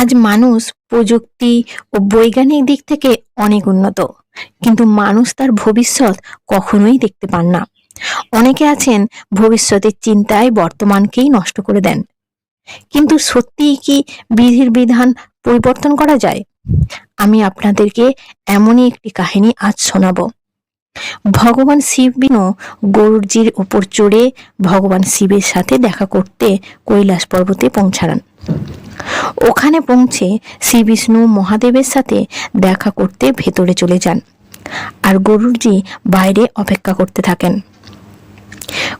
আজ মানুষ প্রযুক্তি ও বৈজ্ঞানিক দিক থেকে অনেক উন্নত, কিন্তু মানুষ তার ভবিষ্যৎ কখনোই দেখতে পান না। অনেকে আছেন ভবিষ্যতের চিন্তায় বর্তমানকেই নষ্ট করে দেন। কিন্তু সত্যিই কি বিধির বিধান পরিবর্তন করা যায়? আমি আপনাদেরকে এমনই একটি কাহিনী আজ শোনাব। ভগবান শিব বিষ্ণু গরুরজির উপর চড়ে ভগবান শিবের সাথে দেখা করতে কৈলাস পর্বতে পৌঁছান। ওখানে পৌঁছে শ্রী বিষ্ণু মহাদেবের সাথে দেখা করতে ভেতরে চলে যান আর গরুরজি বাইরে অপেক্ষা করতে থাকেন।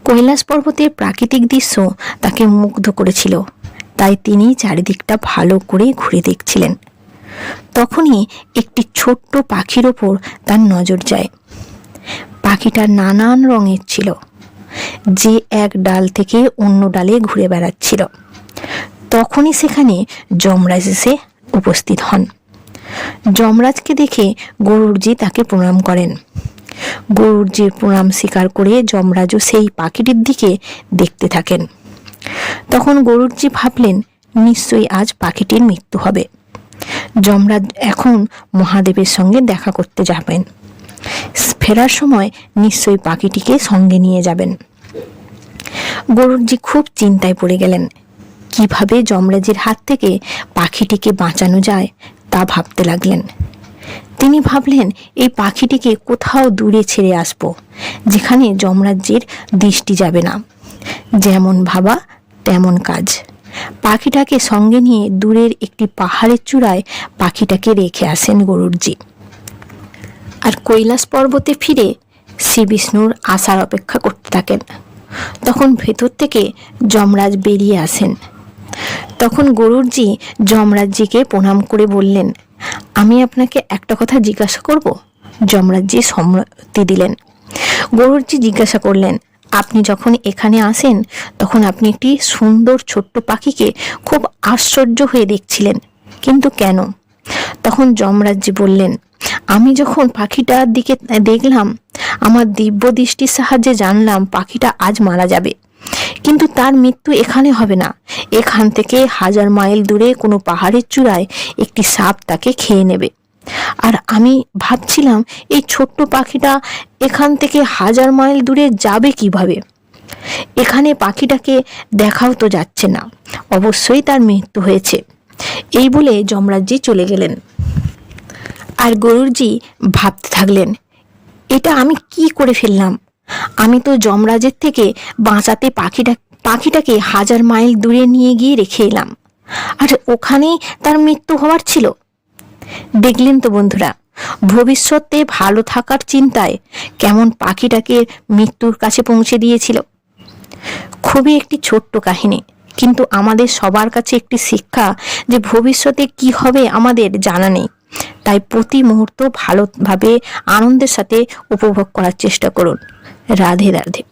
কৈলাস পর্বতের প্রাকৃতিক দৃশ্য তাকে মুগ্ধ করেছিল, তাই তিনি চারিদিকটা ভালো করে ঘুরে দেখছিলেন। তখনই একটি ছোট্ট পাখির ওপর তার নজর যায়। পাখিটা নানান রঙের ছিল, যে এক ডাল থেকে অন্য ডালে ঘুরে বেড়াচ্ছিল। তখনই সেখানে যমরাজ এসে উপস্থিত হন। যমরাজকে দেখে গরুরজি তাকে প্রণাম করেন। গরুরজির প্রণাম স্বীকার করে যমরাজও সেই পাখিটির দিকে দেখতে থাকেন। তখন গরুরজি ভাবলেন, নিশ্চয়ই আজ পাখিটির মৃত্যু হবে। যমরাজ এখন মহাদেবের সঙ্গে দেখা করতে যাবেন। ফেরার সময় নিশ্চয়ই পাখিটিকে সঙ্গে নিয়ে যাবেন। গরুরজি খুব চিন্তায় পড়ে গেলেন কীভাবে যমরাজের হাত থেকে পাখিটিকে বাঁচানো যায় তা ভাবতে লাগলেন। তিনি ভাবলেন, এই পাখিটিকে কোথাও দূরে ছেড়ে আসব, যেখানে যমরাজ্যের দৃষ্টি যাবে না। যেমন ভাবা, তেমন কাজ। পাখিটাকে সঙ্গে নিয়ে দূরের একটি পাহাড়ের চূড়ায় পাখিটাকে রেখে আসেন গরুরজি। আর কৈলাস পর্বতে ফিরে শ্রী বিষ্ণুর আসার অপেক্ষা করতে থাকেন। তখন ভেতর থেকে যমরাজ বেরিয়ে আসেন। তখন গরুরজি যমরাজজিকে প্রণাম করে বললেন, আমি আপনাকে একটা কথা জিজ্ঞাসা করব? যমরাজজি সম্মতি দিলেন। গরুরজি জিজ্ঞাসা করলেন, আপনি যখন এখানে আসেন, তখন আপনি একটি সুন্দর ছোট্ট পাখিকে খুব আশ্চর্য হয়ে দেখছিলেন, কিন্তু কেন? তখন যমরাজজি বললেন, আমি যখন পাখিটার দিকে দেখলাম, আমার দিব্য দৃষ্টির সাহায্যে জানলাম পাখিটা আজ মারা যাবে। কিন্তু তার মৃত্যু এখানে হবে না। এখান থেকে হাজার মাইল দূরে কোনো পাহাড়ের চূড়ায় একটি সাপ তাকে খেয়ে নেবে। আর আমি ভাবছিলাম, এই ছোট্ট পাখিটা এখান থেকে হাজার মাইল দূরে যাবে কীভাবে? এখানে পাখিটাকে দেখাও তো যাচ্ছে না। অবশ্যই তার মৃত্যু হয়েছে। এই বলে যমরাজজি চলে গেলেন। আর গরুরজি ভাবতে থাকলেন, এটা আমি কি করে ফেললাম? আমি তো যমরাজের থেকে বাঁচাতে পাখিটা, পাখিটাকে হাজার মাইল দূরে নিয়ে গিয়ে রেখে এলাম। আর ওখানেই তার মৃত্যু হওয়ার ছিল। দেখলেন তো বন্ধুরা, ভবিষ্যতে ভালো থাকার চিন্তায় কেমন পাখিটাকে মৃত্যুর কাছে পৌঁছে দিয়েছিল। খুবই একটি ছোট্ট কাহিনী, কিন্তু আমাদের সবার কাছে একটি শিক্ষা যে ভবিষ্যতে কি হবে আমাদের জানা নেই। তাই প্রতি মুহূর্ত ভালোভাবে আনন্দের সাথে উপভোগ করার চেষ্টা করুন। राधे राधे